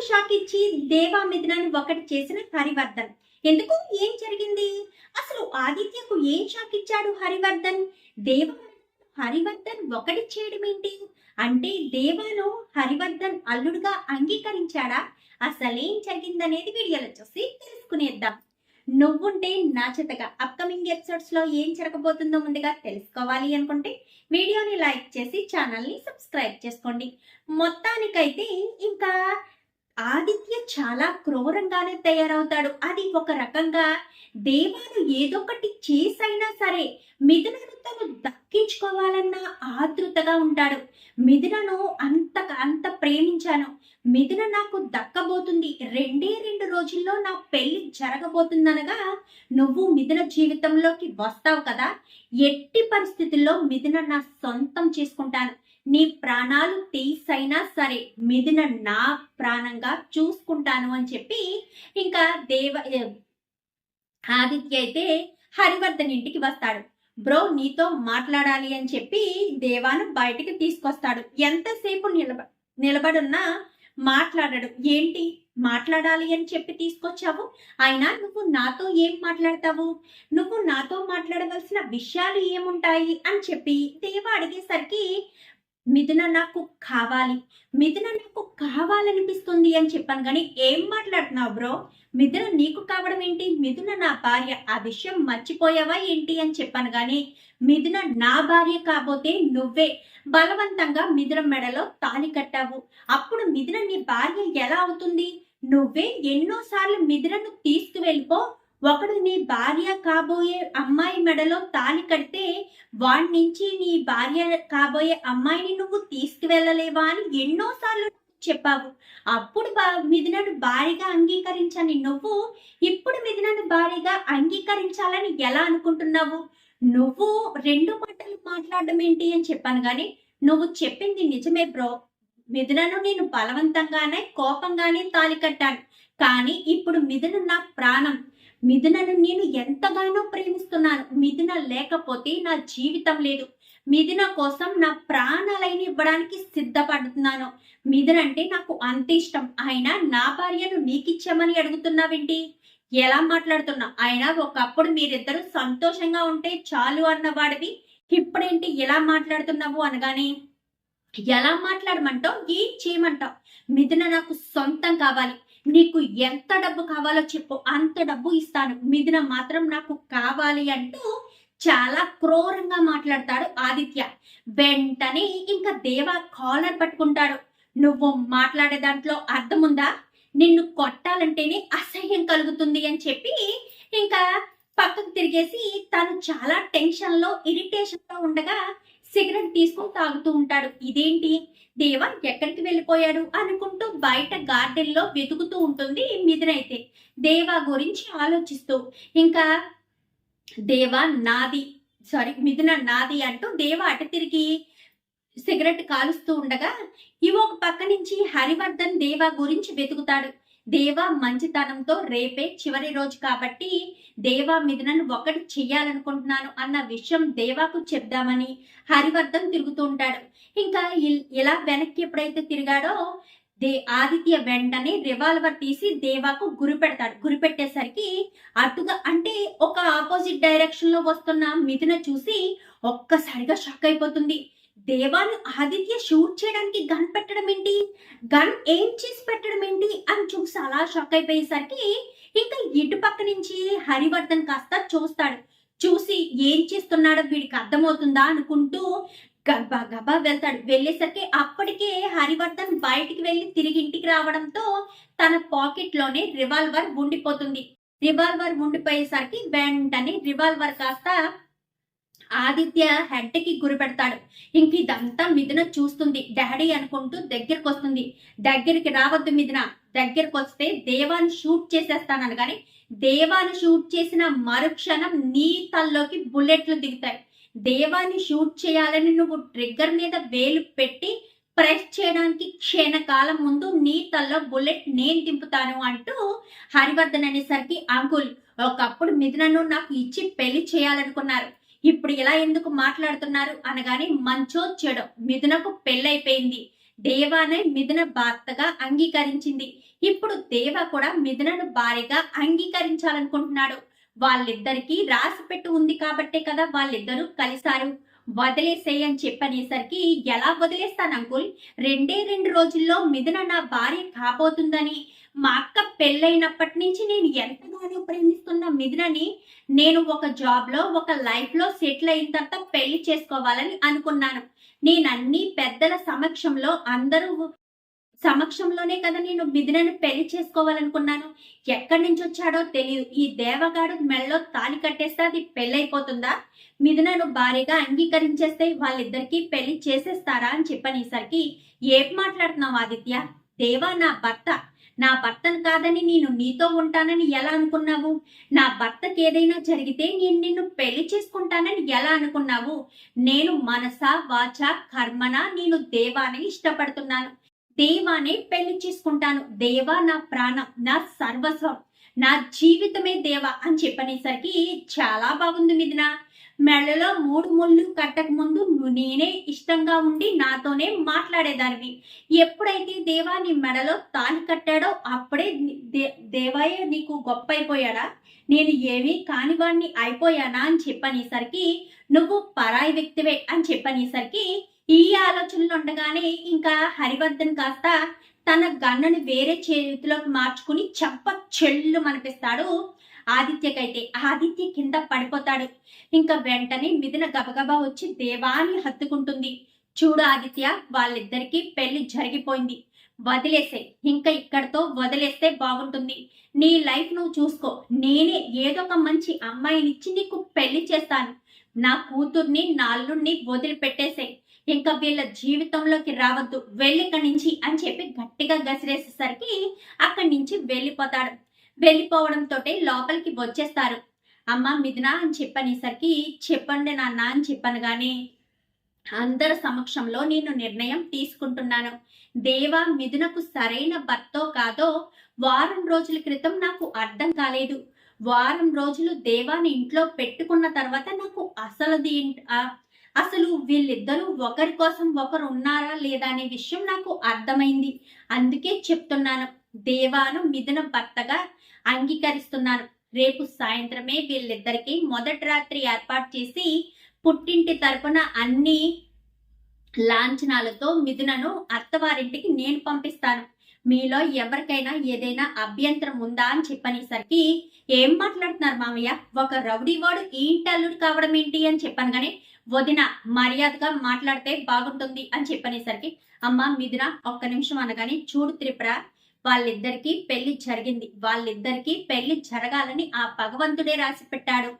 ఒక షాక్ ఇచ్చి దేవా మిథునాన్ని ఒకటి చేసిన హరివర్ధన్? ఎందుకు? ఏం జరిగింది? అసలు ఆదిత్యకు ఏం షాక్ ఇచ్చాడు హరివర్ధన్? దేవ హరివర్ధన్ ఒకటి చేయడం ఏంటి? అంటే దేవాను హరివర్ధన్ అల్లుడుగా అంగీకరించాడా? అసలేం జరిగిందనేది వీడియోలో చూసి తెలుసుకునేద్దాం. నువ్వుంటే నా చేతగా అప్కమింగ్ ఎపిసోడ్స్లో ఏం జరగబోతుందో ముందుగా తెలుసుకోవాలి అనుకుంటే వీడియోని లైక్ చేసి ఛానల్ని సబ్స్క్రైబ్ చేసుకోండి. మొత్తానికైతే ఇంకా ఆదిత్య చాలా క్రూరంగానే తయారవుతాడు. అది ఒక రకంగా దేవాను ఏదొకటి చేసైనా సరే మిథునను తను దక్కించుకోవాలన్న ఆతృతగా ఉంటాడు. మిథునను అంత అంత ప్రేమించాను. మిథున నాకు దక్కబోతుంది. రెండే రెండు రోజుల్లో నా పెళ్ళి జరగబోతుందనగా నువ్వు మిథున జీవితంలోకి వస్తావు కదా. ఎట్టి పరిస్థితుల్లో మిథున నా సొంతం చేసుకుంటాను. నీ ప్రాణాలు తీసైనా సరే మిదిన నా ప్రాణంగా చూసుకుంటాను అని చెప్పి ఇంకా దేవ ఆదిత్య అయితే హరివర్ధన్ ఇంటికి వస్తాడు. బ్రో నీతో మాట్లాడాలి అని చెప్పి దేవాను బయటికి తీసుకొస్తాడు. ఎంతసేపు నిలబ నిలబడున్నా మాట్లాడాడు. ఏంటి? మాట్లాడాలి అని చెప్పి తీసుకొచ్చావు? అయినా నువ్వు నాతో ఏం మాట్లాడతావు? నువ్వు నాతో మాట్లాడవలసిన విషయాలు ఏముంటాయి? అని చెప్పి దేవ అడిగేసరికి మిథున నాకు కావాలి. మిథున నాకు కావాలనిపిస్తుంది అని చెప్పాను కానీ ఏం మాట్లాడుతున్నావు బ్రో? మిథున నీకు కావడం ఏంటి? మిథున నా భార్య. ఆ విషయం మర్చిపోయావా ఏంటి అని చెప్పాను కానీ మిథున నా భార్య కాబోతే నువ్వే. బలవంతంగా మిథున మెడలో తాలి కట్టావు. అప్పుడు మిథున నీ భార్య ఎలా అవుతుంది? నువ్వే ఎన్నోసార్లు మిథునను తీసుకువెళ్ళిపో. ఒకడు నీ భార్య కాబోయే అమ్మాయి మెడలో తాలి కడితే వాడి నుంచి నీ భార్య కాబోయే అమ్మాయిని నువ్వు తీసుకువెళ్ళలేవా అని ఎన్నోసార్లు చెప్పావు. అప్పుడు బా మిథునను భారీగా అంగీకరించని నువ్వు ఇప్పుడు మిథునను భారీగా అంగీకరించాలని ఎలా అనుకుంటున్నావు? నువ్వు రెండు మాటలు మాట్లాడడం ఏంటి అని చెప్పాను కానీ నువ్వు చెప్పింది నిజమే బ్రో. మిథునను నేను బలవంతంగానే కోపంగానే తాలి కట్టాను. కానీ ఇప్పుడు మిథున నా ప్రాణం. మిథునను నేను ఎంతగానో ప్రేమిస్తున్నాను. మిథున లేకపోతే నా జీవితం లేదు. మిథున కోసం నా ప్రాణాలైన ఇవ్వడానికి సిద్ధపడుతున్నాను. మిథున అంటే నాకు అంత ఇష్టం. ఆయన నా భార్యను నీకిచ్చామని అడుగుతున్నావేంటి? ఎలా మాట్లాడుతున్నా? అయినా ఒకప్పుడు మీరిద్దరు సంతోషంగా ఉంటే చాలు అన్నవాడివి. ఇప్పుడేంటి ఎలా మాట్లాడుతున్నావు అనగానే? ఎలా మాట్లాడమంటావు? ఏం చేయమంటావు? మిథున నాకు సొంతం కావాలి. నీకు ఎంత డబ్బు కావాలో చెప్పు అంత డబ్బు ఇస్తాను. మిథున మాత్రం నాకు కావాలి అంటూ చాలా క్రూరంగా మాట్లాడతాడు ఆదిత్య. వెంటనే ఇంకా దేవ కాలర్ పట్టుకుంటాడు. నువ్వు మాట్లాడే దాంట్లో అర్థం ఉందా? నిన్ను కొట్టాలంటేనే అసహ్యం కలుగుతుంది అని చెప్పి ఇంకా పక్కకు తిరిగేసి తను చాలా టెన్షన్లో ఇరిటేషన్లో ఉండగా సిగరెట్ తీసుకొని తాగుతూ ఉంటాడు. ఇదేంటి? దేవ ఎక్కడికి వెళ్ళిపోయాడు? అనుకుంటూ బయట గార్డెన్లో వెతుకుతూ ఉంటుంది మిథునైతే దేవా గురించి ఆలోచిస్తూ ఇంకా దేవా నాది సారీ మిథున నాది అంటూ దేవ అటు తిరిగి సిగరెట్ కాలుస్తూ ఉండగా ఇవో ఒక పక్క నుంచి హరివర్ధన్ దేవా గురించి వెతుకుతాడు. దేవా మంచితనంతో రేపే చివరి రోజు కాబట్టి దేవా మిథునను ఒకటి చెయ్యాలనుకుంటున్నాను అన్న విషయం దేవాకు చెప్దామని హరివర్ధన్ తిరుగుతూ ఉంటాడు. ఇంకా ఎలా ఇలా వెనక్కి ఎప్పుడైతే తిరిగాడో దే ఆదిత్య వెంటనే రివాల్వర్ తీసి దేవాకు గురి పెడతాడు. గురి పెట్టేసరికి అటుగా అంటే ఒక ఆపోజిట్ డైరెక్షన్లో వస్తున్న మిథున చూసి ఒక్కసారిగా షాక్ అయిపోతుంది. దేవాను ఆదిత్య షూట్ చేయడానికి గన్ పెట్టడం ఏంటి? గన్ ఏం చేసి పెట్టడం ఏంటి? అని చూసి అలా షాక్ అయిపోయేసరికి ఇంకా ఇటు పక్క నుంచి హరివర్ధన్ కాస్త చూస్తాడు. చూసి ఏం చేస్తున్నాడో వీడికి అర్థమవుతుందా అనుకుంటూ గబా గబా వెళ్తాడు. వెళ్ళేసరికి అప్పటికే హరివర్ధన్ బయటికి వెళ్ళి తిరిగి ఇంటికి రావడంతో తన పాకెట్లోనే రివాల్వర్ ఉండిపోతుంది. రివాల్వర్ ఉండిపోయేసరికి వెంటనే రివాల్వర్ కాస్త ఆదిత్య హెడ్కి గురి పెడతాడు. ఇంక ఇదంతా మిథున చూస్తుంది. డాడీ అనుకుంటూ దగ్గరికి వస్తుంది దగ్గరికి రావద్దు మిథున. దగ్గరికి వస్తే దేవాన్ని షూట్ చేసేస్తానని. కానీ దేవాన్ని షూట్ చేసిన మరుక్షణం నీ తల్లోకి బుల్లెట్లు దిగుతాయి. దేవాన్ని షూట్ చేయాలని నువ్వు ట్రిగ్గర్ మీద వేలు పెట్టి ప్రెస్ చేయడానికి క్షణకాలం ముందు నీ తల్లో బుల్లెట్ నేను దింపుతాను అంటూ హరివర్ధన్ అనేసరికి అంకుల్ ఒకప్పుడు మిథునను నాకు ఇచ్చి పెళ్ళి చేయాలనుకున్నారు. ఇప్పుడు ఇలా ఎందుకు మాట్లాడుతున్నారు అనగానే మంచో చెడో మిథునకు పెళ్ళైపోయింది. దేవానే మిథున భర్తగా అంగీకరించింది. ఇప్పుడు దేవ కూడా మిథునను భార్యగా అంగీకరించాలనుకుంటున్నాడు. వాళ్ళిద్దరికీ రాసి పెట్టి ఉంది కాబట్టే కదా వాళ్ళిద్దరూ కలిశారు. వదిలేసేయ్ అని చెప్పనేసరికి ఎలా వదిలేస్తాను అంకుల్? రెండే రెండు రోజుల్లో మిథున నా భార్య కాబోతుందని మా అక్క పెళ్ళైనప్పటి నుంచి నేను ఎంతగానో ప్రేమిస్తున్న మిథునని నేను ఒక జాబ్లో ఒక లైఫ్లో సెటిల్ అయిన తర్వాత పెళ్ళి చేసుకోవాలని అనుకున్నాను. నేను అన్ని పెద్దల సమక్షంలో అందరూ సమక్షంలోనే కదా నేను మిథునని పెళ్ళి చేసుకోవాలనుకున్నాను. ఎక్కడి నుంచి వచ్చాడో తెలియదు. ఈ దేవగాడు మెళ్ళలో తాలి కట్టేస్తే అది పెళ్ళైపోతుందా? మిథునను భారీగా అంగీకరించేస్తే వాళ్ళిద్దరికి పెళ్ళి చేసేస్తారా అని చెప్పనేసరికి ఏం మాట్లాడుతున్నావు ఆదిత్య? దేవా నా భర్త. నా భర్తను కాదని నేను నీతో ఉంటానని ఎలా అనుకున్నావు? నా భర్తకి ఏదైనా జరిగితే నేను నిన్ను పెళ్ళి చేసుకుంటానని ఎలా అనుకున్నావు? నేను మనస వాచ కర్మన నేను దేవాని ఇష్టపడుతున్నాను. దేవానే పెళ్ళి చేసుకుంటాను. దేవా నా ప్రాణం నా సర్వస్వం నా జీవితమే దేవా అని చెప్పనేసరికి చాలా బాగుంది మిథున. మెడలో మూడు ముళ్ళు కట్టక ముందు నేనే ఇష్టంగా ఉండి నాతోనే మాట్లాడేదానివి. ఎప్పుడైతే దేవా నీ మెడలో తాళి కట్టాడో అప్పుడే దే దేవయ్య నీకు గొప్ప అయిపోయాడా నేను ఏమీ కానివాణ్ణి అయిపోయానా అని చెప్పనేసరికి నువ్వు పరాయి వ్యక్తివే అని చెప్పనేసరికి ఈ ఆలోచనలు ఉండగానే ఇంకా హరివర్ధన్ కాస్త తన గన్నుని వేరే చేతిలోకి మార్చుకుని చెప్ప చెల్లు మనిపిస్తాడు. ఆదిత్యకైతే ఆదిత్య కింద పడిపోతాడు. ఇంకా వెంటనే మిథున గబగబా వచ్చి దేవాన్ని హత్తుకుంటుంది. చూడు ఆదిత్య వాళ్ళిద్దరికీ పెళ్ళి జరిగిపోయింది. వదిలేసే ఇంకా ఇక్కడతో వదిలేస్తే బాగుంటుంది. నీ లైఫ్ నువ్వు చూసుకో నేనే ఏదో ఒక మంచి అమ్మాయినిచ్చి నీకు పెళ్ళి చేస్తాను. నా కూతుర్ని నా అల్లుడిని వదిలిపెట్టేసే ఇంకా వీళ్ళ జీవితంలోకి రావద్దు వెళ్ళిక్కడి నుంచి అని చెప్పి గట్టిగా గసిరేసేసరికి అక్కడి నుంచి వెళ్ళిపోతాడు. వెళ్ళిపోవడంతో లోపలికి వచ్చేస్తారు. అమ్మ మిథున అని చెప్పనేసరికి చెప్పండి నాన్న అని చెప్పాను కానీ అందరి సమక్షంలో నేను నిర్ణయం తీసుకుంటున్నాను. దేవ మిథునకు సరైన భర్తో కాదో వారం రోజుల క్రితం నాకు అర్థం కాలేదు. వారం రోజులు దేవాని ఇంట్లో పెట్టుకున్న తర్వాత నాకు అసలు దీంట్ అసలు వీళ్ళిద్దరూ ఒకరి కోసం ఒకరు ఉన్నారా లేదా అనే విషయం నాకు అర్థమైంది. అందుకే చెప్తున్నాను. దేవాను మిథున భర్తగా అంగీకరిస్తున్నాను. రేపు సాయంత్రమే వీళ్ళిద్దరికి మొదటి రాత్రి ఏర్పాటు చేసి పుట్టింటి తరపున అన్ని లాంఛనాలతో మిథునను అత్తవారింటికి నేను పంపిస్తాను. మీలో ఎవరికైనా ఏదైనా అభ్యంతరం ఉందా అని చెప్పనేసరికి ఏం మాట్లాడుతున్నారు మామయ్య? ఒక రౌడీ వాడు ఈ ఇంటి అల్లుడు కావడం ఏంటి అని చెప్పాను కానీ వదిన మర్యాదగా మాట్లాడితే బాగుంటుంది అని చెప్పనేసరికి అమ్మ మిథున ఒక్క నిమిషం అనగానే చూడు త్రిపుర వాళ్ళిద్దరికీ పెళ్ళి జరిగింది. వాళ్ళిద్దరికీ పెళ్ళి జరగాలని ఆ భగవంతుడే రాసి పెట్టాడు.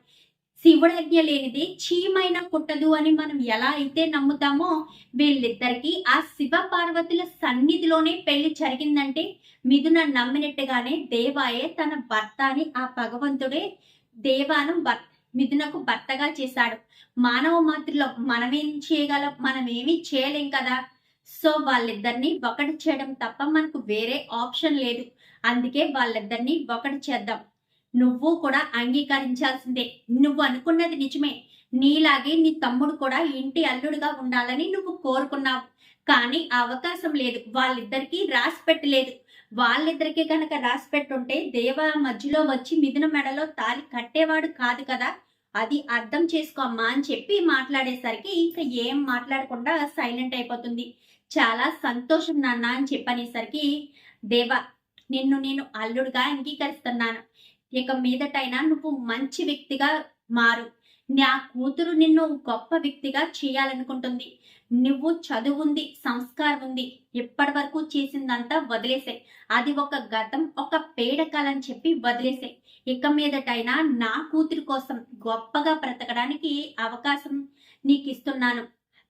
శివుడజ్ఞ లేనిది చీమైన పుట్టదు అని మనం ఎలా అయితే నమ్ముతామో వీళ్ళిద్దరికీ ఆ శివ పార్వతుల సన్నిధిలోనే పెళ్ళి జరిగిందంటే మిథున నమ్మినట్టుగానే దేవాయే తన భర్త అని ఆ భగవంతుడే దేవాను భర్త మిథునకు భర్తగా చేశాడు. మానవ మాతృలో మనమేం చేయగలం మనం ఏమీ చేయలేం కదా. సో వాళ్ళిద్దరిని ఒకటి చేయడం తప్ప మనకు వేరే ఆప్షన్ లేదు. అందుకే వాళ్ళిద్దరిని ఒకటి చేద్దాం. నువ్వు కూడా అంగీకరించాల్సిందే. నువ్వు అనుకున్నది నిజమే. నీలాగే నీ తమ్ముడు కూడా ఇంటి అల్లుడుగా ఉండాలని నువ్వు కోరుకున్నావు. కానీ అవకాశం లేదు. వాళ్ళిద్దరికీ రాసి పెట్టలేదు. వాళ్ళిద్దరికీ కనుక రాసి పెట్టుంటే దేవ మధ్యలో వచ్చి మిథున మెడలో తాలి కట్టేవాడు కాదు కదా? అది అర్థం చేసుకోమ్మా అని చెప్పి మాట్లాడేసరికి ఇంకా ఏం మాట్లాడకుండా సైలెంట్ అయిపోతుంది. చాలా సంతోషం నాన్న అని చెప్పనేసరికి దేవ నిన్ను నేను అల్లుడుగా అంగీకరిస్తున్నాను. ఇక మీదటైనా నువ్వు మంచి వ్యక్తిగా మారు. నా కూతురు నిన్ను గొప్ప వ్యక్తిగా చేయాలనుకుంటుంది. నువ్వు చదువుంది సంస్కారం ఉంది. ఇప్పటి వరకు చేసిందంతా వదిలేసే. అది ఒక గతం ఒక పేడకాలని చెప్పి వదిలేసే. ఇక మీదటైనా నా కూతురు కోసం గొప్పగా బ్రతకడానికి అవకాశం నీకు ఇస్తున్నాను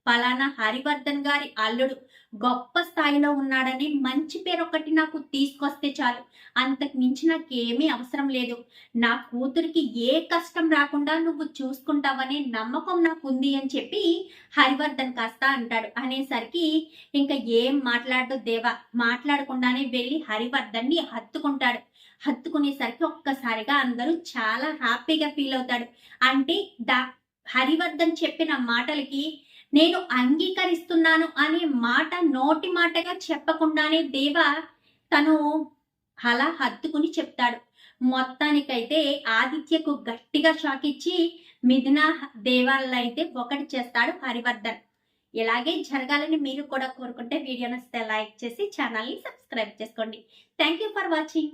పలానా హరివర్ధన్ గారి అల్లుడు గొప్ప స్థాయిలో ఉన్నాడని మంచి పేరు ఒకటి నాకు తీసుకొస్తే చాలు. అంతకు మించి నాకేమీ అవసరం లేదు. నా కూతురికి ఏ కష్టం రాకుండా నువ్వు చూసుకుంటావనే నమ్మకం నాకు ఉంది అని చెప్పి హరివర్ధన్ కాస్త అంటాడు. అనేసరికి ఇంకా ఏం మాట్లాడు దేవా. మాట్లాడకుండానే వెళ్ళి హరివర్ధన్ని హత్తుకుంటాడు. హత్తుకునేసరికి ఒక్కసారిగా అందరూ చాలా హ్యాపీగా ఫీల్ అవుతాడు అంటే దా హరివర్ధన్ చెప్పిన మాటలకి నేను అంగీకరిస్తున్నాను అనే మాట నోటి మాటగా చెప్పకుండానే దేవ తను అలా హత్తుకుని చెప్తాడు. మొత్తానికైతే ఆదిత్యకు గట్టిగా షాక్ ఇచ్చి మిథున దేవాలను అయితే ఒకటి చేస్తాడు హరివర్ధన్. ఇలాగే జరగాలని మీరు కూడా కోరుకుంటే వీడియోని నచ్చితే లైక్ చేసి ఛానల్ని సబ్స్క్రైబ్ చేసుకోండి. Thank you for watching